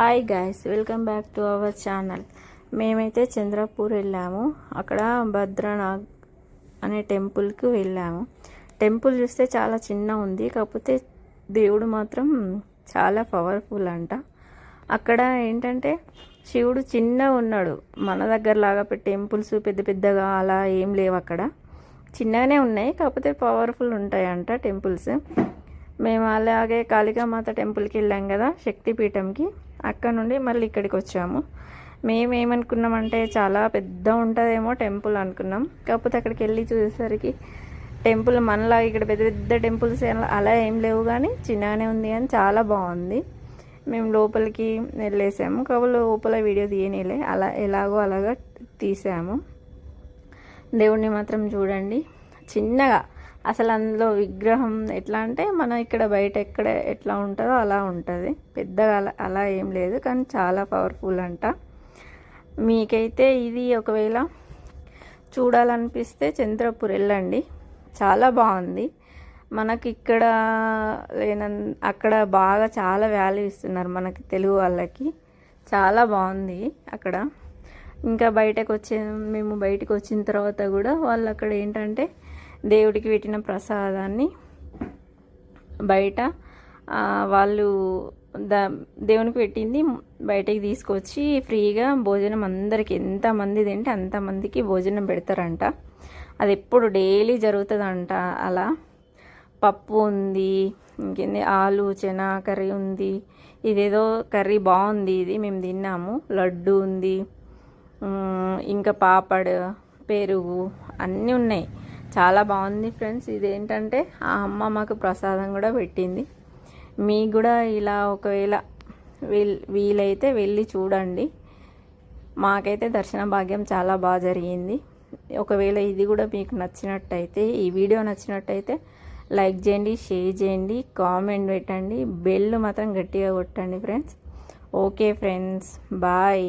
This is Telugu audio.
Hi guys welcome back to our channel మేమైతే చంద్రపూర్ వెళ్ళాము. అక్కడ భద్రనాగ్ అనే టెంపుల్కి వెళ్ళాము. టెంపుల్ చూస్తే చాలా చిన్న ఉంది. కాకపోతే దేవుడు మాత్రం చాలా పవర్ఫుల్ అంట. అక్కడ ఏంటంటే శివుడు చిన్న ఉన్నాడు. మన దగ్గర లాగా టెంపుల్స్ పెద్ద పెద్దగా అలా ఏం లేవు అక్కడ. చిన్నగానే ఉన్నాయి. కాకపోతే పవర్ఫుల్ ఉంటాయంట టెంపుల్స్. మేము అలాగే కాళికామాత టెంపుల్కి వెళ్ళాం కదా శక్తిపీఠంకి. అక్కడ నుండి మళ్ళీ ఇక్కడికి వచ్చాము. మేమేమనుకున్నామంటే చాలా పెద్ద ఉంటుందేమో టెంపుల్ అనుకున్నాం. కాకపోతే అక్కడికి వెళ్ళి చూసేసరికి టెంపుల్ మనలా ఇక్కడ పెద్ద పెద్ద టెంపుల్స్ అలా ఏం లేవు కానీ చిన్నగానే ఉంది కానీ చాలా బాగుంది. మేము లోపలికి వెళ్ళేసాము. కాబట్టి లోపల వీడియో తీయనిలే. అలా ఎలాగో అలాగా తీసాము. దేవుణ్ణి మాత్రం చూడండి. చిన్నగా అసలు అందులో విగ్రహం ఎట్లా అంటే మనం ఇక్కడ బయట ఎక్కడ ఎట్లా ఉంటుందో అలా ఉంటుంది. పెద్దగా అలా అలా ఏం లేదు కానీ చాలా పవర్ఫుల్ అంట. మీకైతే ఇది ఒకవేళ చూడాలనిపిస్తే చంద్రపూర్ వెళ్ళండి. చాలా బాగుంది. మనకి ఇక్కడ లేన అక్కడ బాగా చాలా వాల్యూ ఇస్తున్నారు మనకి తెలుగు వాళ్ళకి. చాలా బాగుంది అక్కడ. ఇంకా బయటకు వచ్చే మేము బయటకు వచ్చిన తర్వాత కూడా వాళ్ళు అక్కడ ఏంటంటే దేవుడికి పెట్టిన ప్రసాదాన్ని బయట వాళ్ళు ద దేవునికి పెట్టింది బయటకి తీసుకొచ్చి ఫ్రీగా భోజనం అందరికి ఎంతమంది తింటే అంతమందికి భోజనం పెడతారంట. అది ఎప్పుడు డైలీ జరుగుతుందంట అలా. పప్పు ఉంది ఇంకేంది ఆలు చెనా కర్రీ ఉంది ఇదేదో కర్రీ బాగుంది ఇది మేము తిన్నాము. లడ్డు ఉంది ఇంకా పాపడ్ పెరుగు అన్నీ ఉన్నాయి. చాలా బాగుంది ఫ్రెండ్స్. ఇదేంటంటే ఆ అమ్మ మాకు ప్రసాదం కూడా పెట్టింది. మీకు కూడా ఇలా ఒకవేళ వీల్ వీలైతే వెళ్ళి చూడండి. మాకైతే దర్శన భాగ్యం చాలా బాగా జరిగింది. ఒకవేళ ఇది కూడా మీకు నచ్చినట్టయితే ఈ వీడియో నచ్చినట్టయితే లైక్ చేయండి షేర్ చేయండి కామెంట్ పెట్టండి. బెల్ మాత్రం గట్టిగా కొట్టండి ఫ్రెండ్స్. Okay friends. బాయ్.